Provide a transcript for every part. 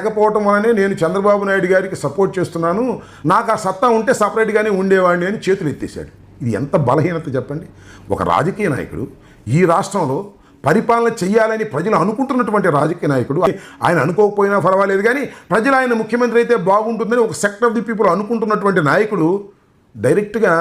లేకపోవటం వలనే నేను చంద్రబాబు నాయుడు గారికి సపోర్ట్ చేస్తున్నాను. నాకు ఆ సత్తా ఉంటే సపరేట్గానే ఉండేవాడిని అని చేతులు ఎత్తేసాడు ఇది ఎంత బలహీనత చెప్పండి. ఒక రాజకీయ నాయకుడు ఈ రాష్ట్రంలో పరిపాలన చేయాలని ప్రజలు అనుకుంటున్నటువంటి రాజకీయ నాయకుడు ఆయన అనుకోకపోయినా పర్వాలేదు కానీ ప్రజలు ఆయన ముఖ్యమంత్రి అయితే బాగుంటుందని ఒక సెక్టర్ ఆఫ్ ది పీపుల్ అనుకుంటున్నటువంటి నాయకుడు డైరెక్ట్గా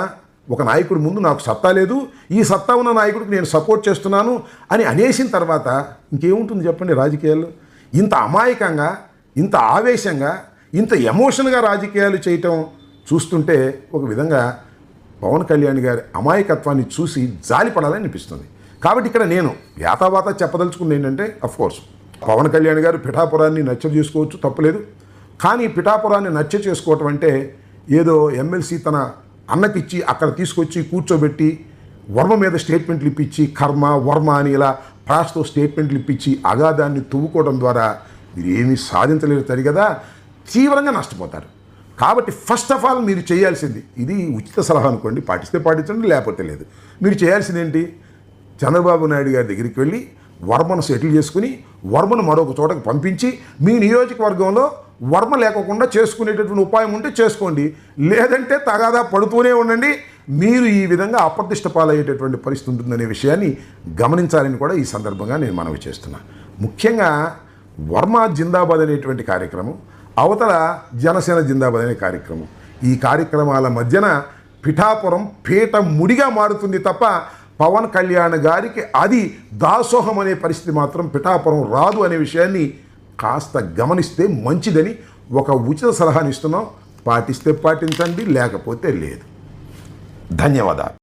ఒక నాయకుడి ముందు నాకు సత్తా లేదు. ఈ సత్తా ఉన్న నాయకుడికి నేను సపోర్ట్ చేస్తున్నాను అని అనేసిన తర్వాత ఇంకేముంటుంది చెప్పండి రాజకీయాల్లో? ఇంత అమాయకంగా ఇంత ఆవేశంగా ఇంత ఎమోషన్గా రాజకీయాలు చేయటం చూస్తుంటే ఒక విధంగా పవన్ కళ్యాణ్ గారి అమాయకత్వాన్ని చూసి జాలిపడాలని అనిపిస్తుంది. కాబట్టి ఇక్కడ నేను యాతావాత చెప్పదలుచుకుంది ఏంటంటే కోర్స్ పవన్ కళ్యాణ్ గారు పిఠాపురాన్ని నచ్చ చేసుకోవచ్చు తప్పలేదు. కానీ పిఠాపురాన్ని నచ్చ చేసుకోవటం అంటే ఏదో ఎమ్మెల్సీ తన అన్నకిచ్చి అక్కడ తీసుకొచ్చి కూర్చోబెట్టి వర్మ మీద స్టేట్మెంట్లు ఇప్పించి కర్మ వర్మ అని ఇలా ప్రాస్తో స్టేట్మెంట్లు ఇప్పించి అగాధాన్ని తువ్వుకోవడం ద్వారా మీరు ఏమీ సాధించలేరు కదా తీవ్రంగా నష్టపోతారు. కాబట్టి ఫస్ట్ ఆఫ్ ఆల్ మీరు చేయాల్సింది ఇది ఉచిత సలహా అనుకోండి పాటిస్తే పాటించండి లేకపోతే లేదు. మీరు చేయాల్సింది ఏంటి? చంద్రబాబు నాయుడు గారి దగ్గరికి వెళ్ళి వర్మను సెటిల్ చేసుకుని వర్మను మరొక చోటకు పంపించి మీ నియోజకవర్గంలో వర్మ లేకోకుండా చేసుకునేటటువంటి ఉపాయం ఉంటే చేసుకోండి. లేదంటే తగాదా పడుతూనే ఉండండి. మీరు ఈ విధంగా అప్రతిష్ట పాలయ్యేటటువంటి పరిస్థితి ఉంటుందనే విషయాన్ని గమనించాలని కూడా ఈ సందర్భంగా నేను మనవి చేస్తున్నాను ముఖ్యంగా వర్మ జిందాబాద్ అనేటువంటి కార్యక్రమం అవతల జనసేన జిందాబాద్ అనే కార్యక్రమం. ఈ కార్యక్రమాల మధ్యన పిఠాపురం పీట ముడిగా మారుతుంది తప్ప పవన్ కళ్యాణ్ గారికి అది దాసోహం అనే పరిస్థితి మాత్రం పిఠాపురం రాదు అనే విషయాన్ని కాస్త గమనిస్తే మంచిదని ఒక ఉచిత సలహాని ఇస్తున్నాం. పాటిస్తే పాటించండి లేకపోతే లేదు. ధన్యవాదాలు.